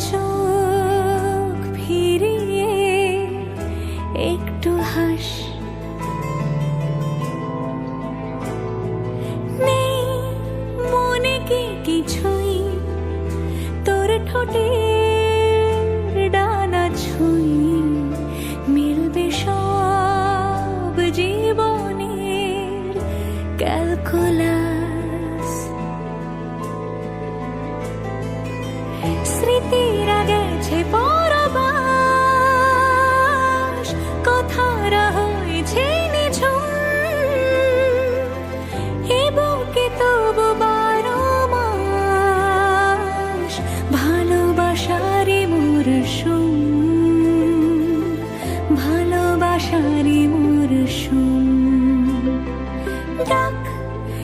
চোখ ফিরিয়ে একটু হাস। নেই মনে কি কিছুই? তোর ঠোঁটে ডানা ছুঁই। মিলবে সব স্মৃতিরা গেছে পরবাস কথারা হয়েছে ভালোবাসারি মরশুম ভালোবাসারি মরশুম।